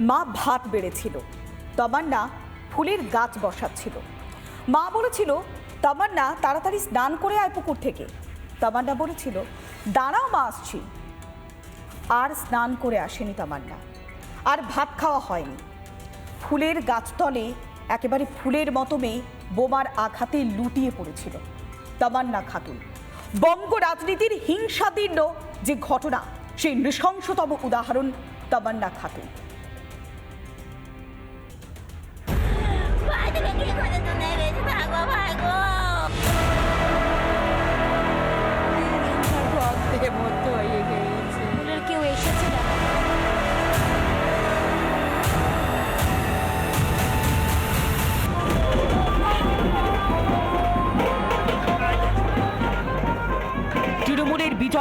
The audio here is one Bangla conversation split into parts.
মা ভাত বেড়েছিল। তমান্না ফুলের গাছ বসাচ্ছিল। মা বলেছিল, তামান্না, তাড়াতাড়ি স্নান করে আয় পুকুর থেকে। তামান্না বলেছিল, দাঁড়াও মা, আসছি। আর স্নান করে আসেনি তামান্না। আর ভাত খাওয়া হয়নি। ফুলের গাছতলে একেবারে ফুলের মতো মেয়ে বোমার আঘাতে লুটিয়ে পড়েছিল। তামান্না খাতুন, বঙ্গ রাজনীতির হিংসাদীর্ণ যে ঘটনা, সেই নৃশংসতম উদাহরণ তামান্না খাতুন।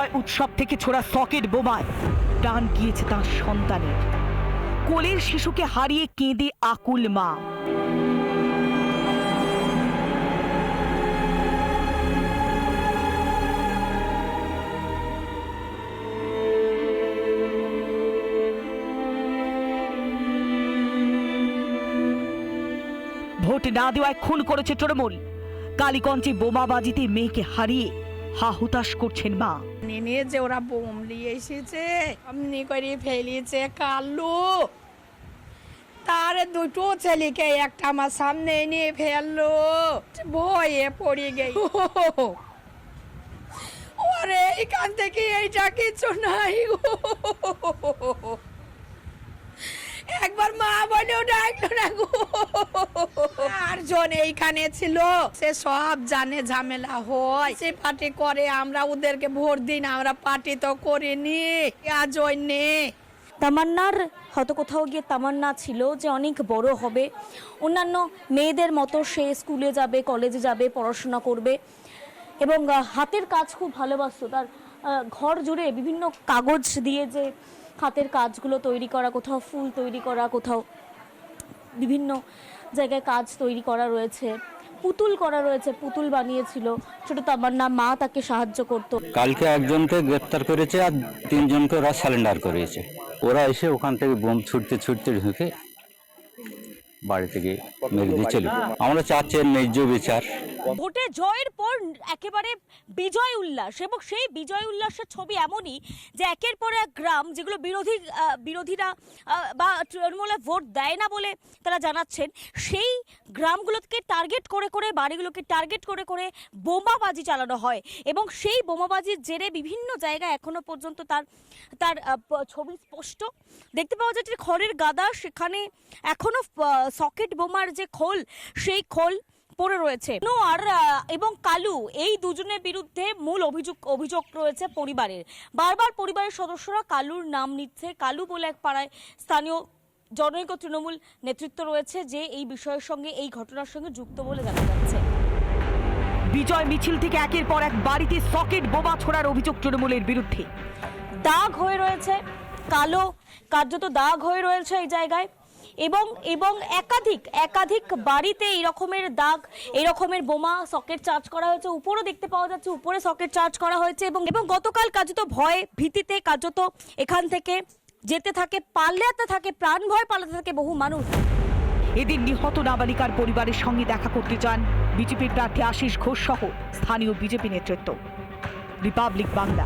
বিজয় উৎসব থেকে ছোড়া সকেট বোমায় প্রাণ গিয়েছে তার সন্তানের। কোলের শিশুকে হারিয়ে কেঁদে আকুল মা। ভোট না দেওয়ায় খুন করেছে তৃণমূল। কালীগঞ্জে বোমাবাজিতে মেয়েকে হারিয়ে হাহুতাশ করছেন মা। নেমে যে ওরা বোম নিয়ে এসেছে অমনি করে ফেলিয়েছে কালু। তার দুটো ছেলেকে একটা আমার সামনে নিয়ে ফেলল। ভয়ে পড়ে গেই ওরে, এখান থেকে এইটা কিছু নাই। একবার মা বলেও ডাকলো না গো। আর জন এইখানে ছিল। সে সব জানে ঝামেলা হয়। সে পার্টি করে, আমরা ওদেরকে ভোট দিই না, আমরা পার্টি তো করিনি। আজ ওই তামান্নার, হয়তো কোথাও গিয়ে তামান্না ছিল যে অনেক বড় হবে। অন্যান্য মেয়েদের মতো সে স্কুলে যাবে, কলেজে যাবে, পড়াশোনা করবে। এবং হাতের কাজ খুব ভালোবাসত। তার ঘর জুড়ে বিভিন্ন কাগজ দিয়ে যে হাতের কাজগুলো তৈরি করা, কোথাও ফুল তৈরি করা, কোথাও বিভিন্ন জায়গায় কাজ তৈরি করা রয়েছে, পুতুল করা রয়েছে, পুতুল বানিয়েছিল। ছোট তামান্না মা তাকে সাহায্য করতো। কালকে একজনকে গ্রেপ্তার করেছে আর তিনজনকে ওরা স্যালেন্ডার করিয়েছে। ওরা এসে ওখান থেকে বোম ছুটতে ছুটতে ঢুকে বাড়ি থেকে মেরে দিয়ে চলে আমরা চাচ্ছি ন্যায্য বিচার। ভোটে জয়ের পর একেবারে বিজয় উল্লাস এবং সেই বিজয় উল্লাসের ছবি এমনই যে একের পর এক গ্রাম যেগুলো বিরোধী বিরোধীরা বা তৃণমূলে ভোট দেয় না বলে তারা জানাচ্ছেন, সেই গ্রামগুলোকে টার্গেট করে করে বাড়িগুলোকে টার্গেট করে করে বোমাবাজি চালানো হয় এবং সেই বোমাবাজির জেরে বিভিন্ন জায়গায় এখনও পর্যন্ত তার তার ছবি স্পষ্ট। দেখতে পাওয়া যাচ্ছে খড়ের গাদা, সেখানে এখনও সকেট বোমার যে খোল, সেই খোল পড়ে রয়েছে। নোয়ার এবং কালু এই দুজনের বিরুদ্ধে মূল অভিযোগ অভিযোগ রয়েছে পরিবারের। বারবার পরিবারের সদস্যরা কালুর নাম নিচ্ছে। কালু বলে এক পাড়ায় স্থানীয় জনৈক তৃণমূল নেতৃত্ব রয়েছে যে এই বিষয়ের সঙ্গে এই ঘটনার সঙ্গে যুক্ত বলে জানা যাচ্ছে। বিজয় মিছিল থেকে একের পর এক বাড়িতে সকেট বোমা ছোড়ার অভিযোগ তৃণমূলের বিরুদ্ধে। দাগ হয়ে রয়েছে কালো কার্যত দাগ হয়ে রয়েছে এই জায়গায়। এবং এবং একাধিক একাধিক বাড়িতে এই রকমের দাগ, এই রকমের বোমা, সকেট চার্জ করা হয়েছে। উপরও দেখতে পাওয়া যাচ্ছে, উপরে সকেট চার্জ করা হয়েছে এবং এবং গতকাল কার্যত ভয়ে ভীতিতে কার্যত এখান থেকে যেতে থাকে পাল্লাতে থাকে প্রাণ ভয় পালাতে থাকে বহু মানুষ। এদিন নিহত নাবালিকার পরিবারের সঙ্গে দেখা করতে চান বিজেপির প্রার্থী আশিস ঘোষ সহ স্থানীয় বিজেপি নেতৃত্ব। রিপাবলিক বাংলা।